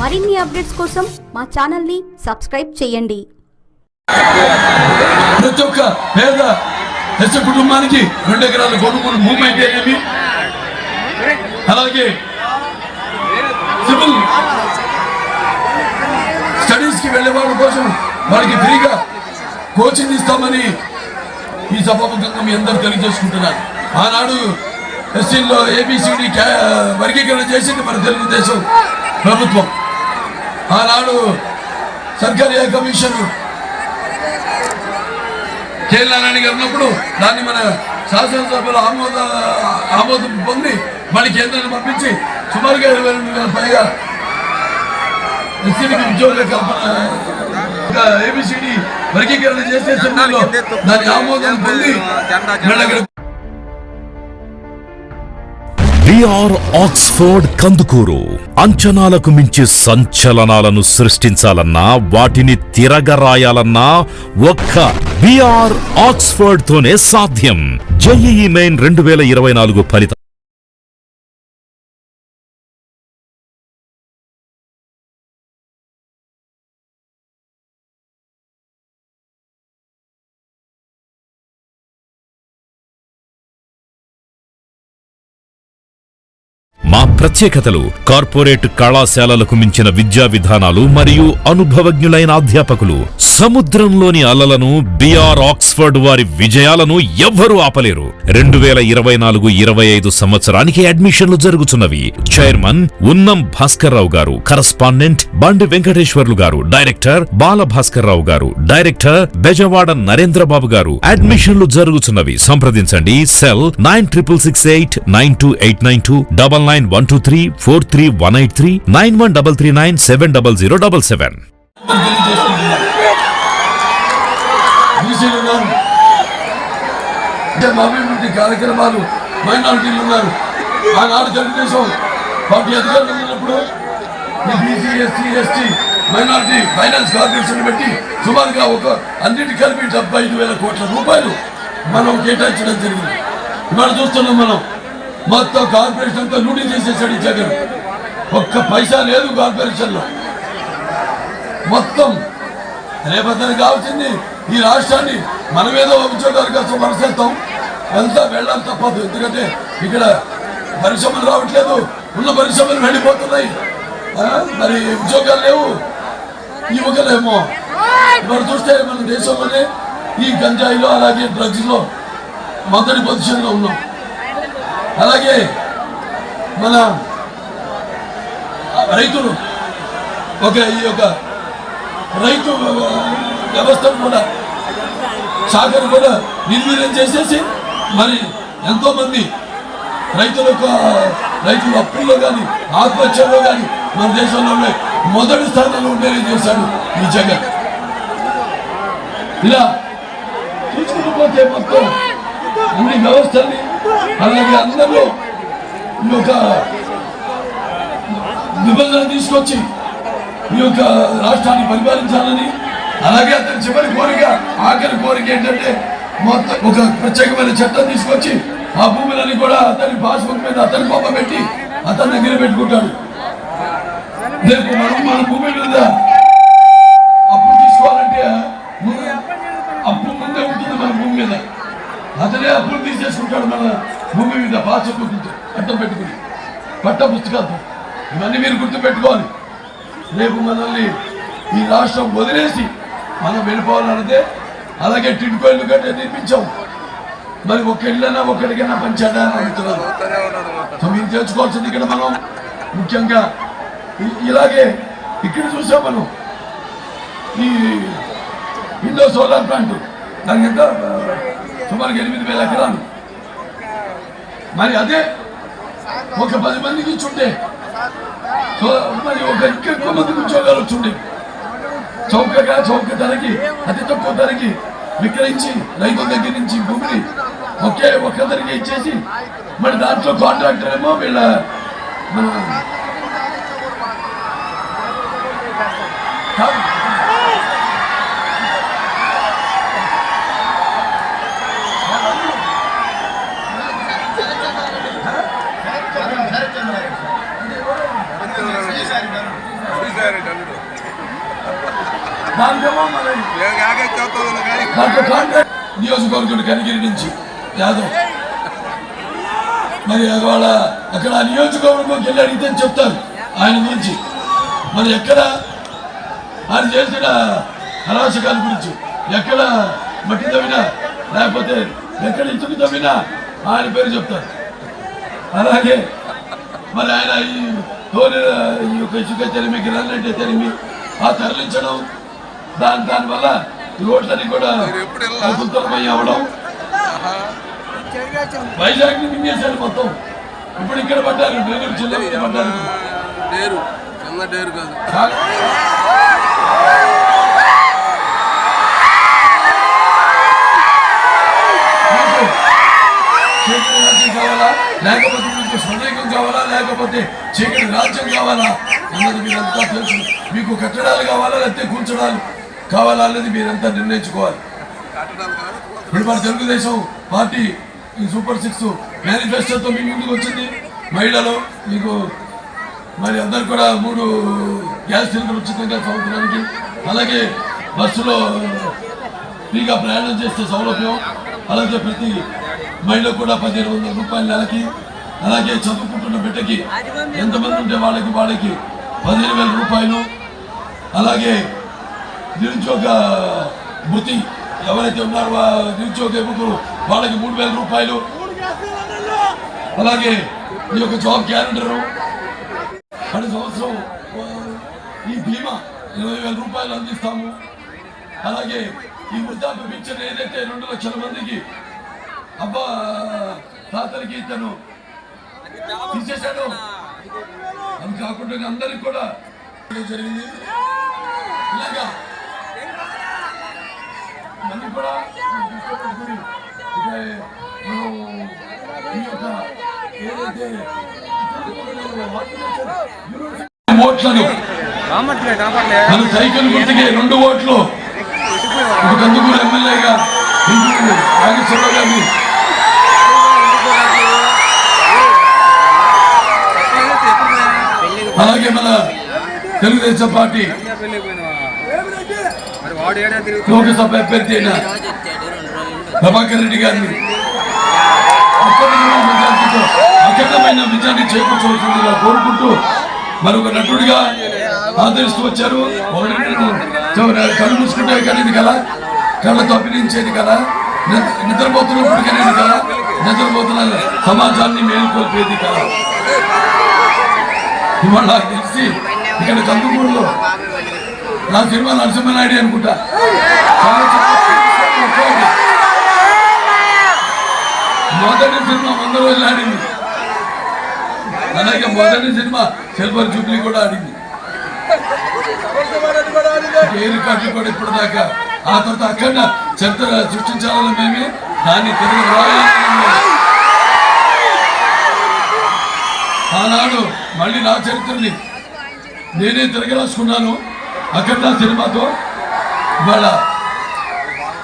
మరిన్ని అప్డేట్స్ కోసం మా ఛానల్ని సబ్స్క్రైబ్ చేయండి. ప్రతి ఒక్క పేద దశ కుటుంబానికి రెండు ఎకరాల కొనుగోలు మూమెంట్ ఏమి? అలాగే సివిల్ స్టడీస్కి వెళ్ళే వాళ్ళ కోసం వాళ్ళకి ఫ్రీగా కోచింగ్ ఇస్తామని ఈ సభాముఖంగా మీ అందరూ తెలియజేసుకుంటున్నారు. ఆనాడు ఎస్సీల్లో ఏబిసిడి వర్గీకరణ చేసింది మన తెలుగుదేశం ప్రభుత్వం. ఆనాడు సర్కారీ కమిషన్ కేఎల్నారాయణ గారు ఉన్నప్పుడు దాన్ని మన శాసనసభలో ఆమోద ఆమోదం పొంది మళ్ళీ కేంద్రాన్ని పంపించి సుమారుగా ఇరవై రెండు వేల పైగా ఎస్సీలకు ఉద్యోగ కల్పన ఏబిసిడి వర్గీకరణ చేసే సమయంలో దాని ఆమోదం పొంది విఆర్ ఆక్స్ఫర్డ్ కందుకూరు. అంచనాలకు మించి సంచలనాలను సృష్టించాలన్నా వాటిని తిరగరాయాలన్నా ఒక్క విఆర్ ఆక్స్ఫర్డ్ తోనే సాధ్యం. జేఈఈ మెయిన్ రెండు వేల ఇరవై నాలుగు ఫలితం మా ప్రత్యేకతలు కార్పొరేట్ కళాశాలలకు మించిన విద్యా విధానాలు మరియు అనుభవజ్ఞులైన అధ్యాపకులు. సముద్రంలోని అలలను బిఆర్ ఆక్స్ఫర్డ్ వారి విజయాలను ఎవ్వరూ ఆపలేరు. రెండు వేల ఇరవై నాలుగు ఇరవై ఐదు సంవత్సరానికి అడ్మిషన్లు జరుగుతున్నవి. చైర్మన్ ఉన్నం భాస్కర్ రావు గారు కరస్పాండెంట్ బండి వెంకటేశ్వర్లు గారు డైరెక్టర్ బాల భాస్కర్ రావు గారు డైరెక్టర్ బెజవాడ నరేంద్రబాబు గారు అడ్మిషన్లు జరుగుతున్నవి. సంప్రదించండి. Cell nine triple six eight nine two eight nine two double nine one two three four three one eight three nine one double three nine seven double zero double seven అభివృద్ధి కార్యక్రమాలు మైనారిటీలు ఉన్నారు. ఆనాడు Telugu Desam party అధికారులు ఉన్నప్పుడు BC SC ST minority finance corporation పెట్టి సుమారుగా ఒక అన్నిటి కలిపి డెబ్బై ఐదు వేల కోట్ల రూపాయలు మనం కేటాయించడం జరిగింది. ఇవాళ చూస్తున్నాం మనం. మొత్తం కార్పొరేషన్ అంతా లూటీ చేసేసాడు ఈ జగన్. ఒక్క పైసా లేదు కార్పొరేషన్లో మొత్తం. రేపతనికి కావాల్సింది ఈ రాష్ట్రాన్ని మనం ఏదో ఉద్యోగాల కోసం మనసేస్తాం వెళ్తా వెళ్ళాలి తప్పదు. ఎందుకంటే ఇక్కడ పరిశ్రమలు రావట్లేదు. ఉన్న పరిశ్రమలు వెళ్ళిపోతున్నాయి. ఆ, మరి ఉద్యోగాలు లేవు. యువకులేమో ఇప్పుడు చూస్తే మన దేశంలోనే ఈ గంజాయిలో అలాగే డ్రగ్స్లో మొదటి పొజిషన్లో ఉన్నాం. అలాగే మన రైతులు ఒక ఈ యొక్క రైతు వ్యవస్థను కూడా శాఖను కూడా నిర్వీర్యం చేసేసి మరి ఎంతో మంది రైతుల యొక్క రైతుల అప్పుల్లో కానీ ఆత్మహత్యలో కానీ మన దేశంలో మొదటి స్థానంలో ఉండేలా చేశాడు ఈ జగన్. ఇలా చూసుకుంటూ పోతే మొత్తం అన్ని వ్యవస్థల్ని అలాగే అందరిలో ఈ యొక్క నిబంధన తీసుకొచ్చి ఈ యొక్క రాష్ట్రాన్ని పరిపాలించాలని అలాగే అతని చివరి కోరిక ఆఖరి కోరిక ఏంటంటే మొత్తం ఒక ప్రత్యేకమైన చట్టం తీసుకొచ్చి ఆ భూములని కూడా అతని పాస్బుక్ మీద అతని బొమ్మ పెట్టి అతని దగ్గర పెట్టుకుంటాడు. రేపు మనం మన భూమి మీద అప్పులు మన భూమి మీద భాష గుర్తు అర్థం పెట్టుకుని. పట్ట పుస్తకాలతో ఇవన్నీ మీరు గుర్తు పెట్టుకోవాలి రేపు మనల్ని ఈ రాష్ట్రం వదిలేసి మనం వెళ్ళిపోవాలన్నదే అలాగే టిడ్కోయిలు కట్టే నిర్మించాం. మరి ఒక ఇళ్ళైనా ఒకరికైనా పంచాడా అని అడుగుతున్నారు. సో మీరు తెలుసుకోవాల్సింది ఇక్కడ మనం ముఖ్యంగా ఇలాగే ఇక్కడ చూసాం మనం. ఈ ఇండో సోలార్ ప్లాంట్. దానికి ఎంత? సుమారు ఎనిమిది వేల ఎకరాలు. మరి అదే ఒక పది మందికి ఇచ్చుంటే మరి ఒక ఇంకా ఎక్కువ మందికి ఉద్యోగాలు వచ్చిండే చౌకగా చౌక ధరకి అతి తక్కువ ధరకి విక్రయించి రైతుల దగ్గర నుంచి భూమిని ఒకే ఒక్క ధరకి ఇచ్చేసి మరి దాంట్లో కాంట్రాక్టర్ ఏమో వీళ్ళ మన కా- దానికేమో మరి? డాక్టర్ కాంట్రాక్ట్ నియోజకవర్గం కనిగిరి నుంచి. యాదవ్. మరి వాళ్ళ అక్కడ ఆ నియోజకవర్గంకి వెళ్ళి అడిగితే చెప్తారు ఆయన గురించి. మరి ఎక్కడ ఆయన చేసిన అరాచకాల గురించి. ఎక్కడ మట్టి తవ్వినా లేకపోతే ఎక్కడ ఇసుక తవ్వినా ఆయన పేరు చెప్తారు. అలాగే మరి ఆయన ఈ ఈ యొక్క ఇసుక తెరిమి గిరాలంటే తెరిమి ఆ తరలించడం దాని దానివల్ల ఈ రోడ్లన్నీ కూడా అద్భుతమై అవ్వడం. వైజాగ్ని మింగేశారు మొత్తం. ఇప్పుడు ఇక్కడ పడ్డారు నెల్లూరు జిల్లా పడ్డారు. లేకపోతే కాబట్టి చీకటి రాజ్యం కావాలా? అన్నది మీరంతా తెలుసు. మీకు కట్టడాలు కావాలా? లేకపోతే కూర్చడాలు కావాలా? అన్నది మీరంతా నిర్ణయించుకోవాలి. ఇప్పుడు మన తెలుగుదేశం పార్టీ ఈ సూపర్ సిక్స్ మేనిఫెస్టోతో మీ ముందుకు వచ్చింది. మహిళలు మీకు మరి అందరు కూడా మూడు గ్యాస్ సిలిండర్ ఉచితంగా సంవత్సరానికి అలాగే బస్సులో ఫ్రీగా ప్రయాణం చేస్తే సౌలభ్యం. అలాగే ప్రతి మహిళ కూడా పదిహేను వందల రూపాయల నెలకి అలాగే చదువుకుంటున్న బిడ్డకి ఎంతమంది ఉంటే వాళ్ళకి వాళ్ళకి పదిహేను వేల రూపాయలు. అలాగే నిరుద్యోగ వృత్తి ఎవరైతే ఉన్నారో నిరుద్యోగ యువకులు వాళ్ళకి మూడు వేల రూపాయలు. అలాగే ఈ యొక్క జాబ్ క్యాలెండర్. ప్రతి సంవత్సరం ఈ బీమా ఇరవై వేల రూపాయలు అందిస్తాము. అలాగే ఈ వృద్ధాప్య పింఛన్ ఏదైతే రెండు లక్షల మందికి అబ్బా తాతలకి ఇతను తీసేశాను అది కాకుండా అందరికి కూడా జరిగింది. ఇలాగా మళ్ళీ కూడా మనం ఈ యొక్క ఏదైతే ఓట్లను మన సైకిల్ గుర్తుకి రెండు ఓట్లు. ఒక కందుకూరు ఎమ్మెల్యేగా నాగేశ్వరరావు గారిని అలాగే మన తెలుగుదేశం పార్టీ లోకసభ అభ్యర్థి అయిన ప్రభాకర్ రెడ్డి గారిని అఖండమైన విజయాన్ని చేకూర్చవలసిందిగా కోరుకుంటూ మరొక నటుడిగా ఆదరిస్తూ వచ్చారు. కళ్ళు మూసుకుంటే కనేది కదా కళ్ళతో అభినయించేది కదా నిద్ర- నిద్రపోతున్నప్పుడు కనేది కదా నిద్రపోతున్న సమాజాన్ని మేల్కొల్పేది కదా ఇవాళ నాకు తెలిసి ఇక్కడ కందుకూరులో నా సినిమా నరసింహనాయుడు అనుకుంటా. మొదటి సినిమా వంద రోజులు ఆడింది. అలాగే మొదటి సినిమా సిల్వర్ జూబ్లీ కూడా ఆడింది. ఏ రికార్డులు కూడా ఇప్పుడు దాకా ఆ తర్వాత అక్కడ చరిత్ర సృష్టించాలని మేమే దాన్ని తిరిగి రాయాలని ఆనాడు మళ్ళీ నా చరిత్రని నేనే తిరగరాసుకున్నాను అక్కడ సినిమాతో. ఇవాళ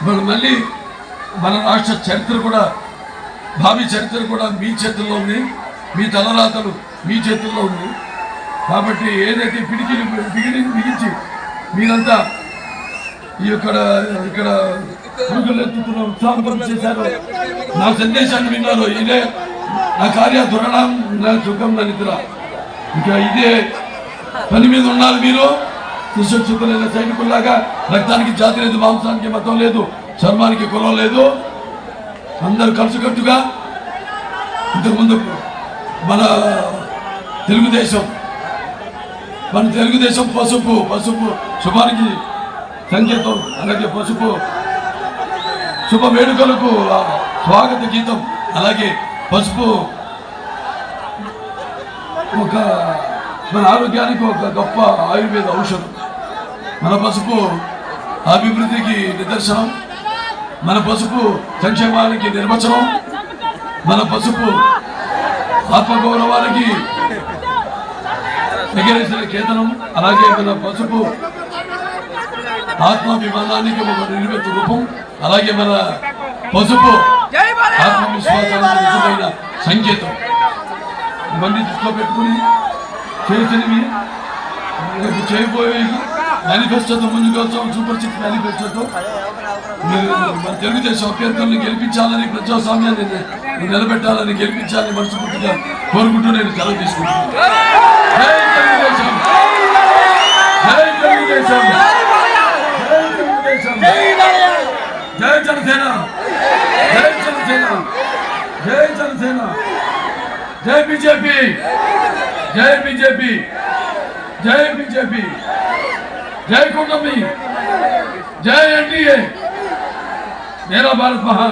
ఇవాళ మళ్ళీ మన రాష్ట్ర చరిత్ర కూడా భావి చరిత్ర కూడా మీ చేతుల్లో ఉంది. మీ తలరాతలు మీ చేతుల్లో ఉంది. కాబట్టి ఏదైతే పిడికిలి బిగిడి బిగించి మీరంతా ఈ యొక్క ఇక్కడ పురుగులు ఎత్తుతున్న ఉత్సాహం చేశారు నా సందేశాన్ని విన్నారు ఇదే నా కార్య దురణం నా సుఖం నా నిద్ర. ఇక ఇదే పని మీద ఉన్నారు మీరు. సుశిక్షితులైన సైనికుల్లాగా రక్తానికి జాతి లేదు మాంసానికి మతం లేదు చర్మానికి కులం లేదు. అందరూ కలిసికట్టుగా ఇంతకుముందు మన తెలుగుదేశం మన తెలుగుదేశం పసుపు పసుపు శుభానికి సంకేతం అలాగే పసుపు శుభ వేడుకలకు స్వాగత గీతం అలాగే పసుపు ఒక మన ఆరోగ్యానికి ఒక గొప్ప ఆయుర్వేద ఔషధం. మన పసుపు అభివృద్ధికి నిదర్శనం. మన పసుపు సంక్షేమానికి నిర్వచనం. మన పసుపు ఆత్మగౌరవానికి ఎగరేసిన కేతనం. అలాగే మన పసుపు ఆత్మాభిమానానికి ఒక నిర్మిత రూపం. అలాగే మన పసుపు ఆత్మవిశ్వాసానికి నిజమైన సంకేతం. ఇవన్నీ దృష్టిలో పెట్టుకుని చేసినవి రేపు చేయబోయే మేనిఫెస్టోతో ముందుకు వచ్చాం సూపర్ సిక్స్ మేనిఫెస్టోతో. మీరు మన తెలుగుదేశం అభ్యర్థులను గెలిపించాలని ప్రజాస్వామ్యాన్ని నిలబెట్టాలని గెలిపించాలని మనస్ఫూర్తిగా కోరుకుంటూ నేను సెలవు తీసుకుంటున్నాను. జై జనసేన! జై జనసేన! జై జనసేన! జై బీజేపీ! జై బీజేపీ జై బీజేపీ జై కూటమి జై ఎన్డీఏ मेरा भारत महान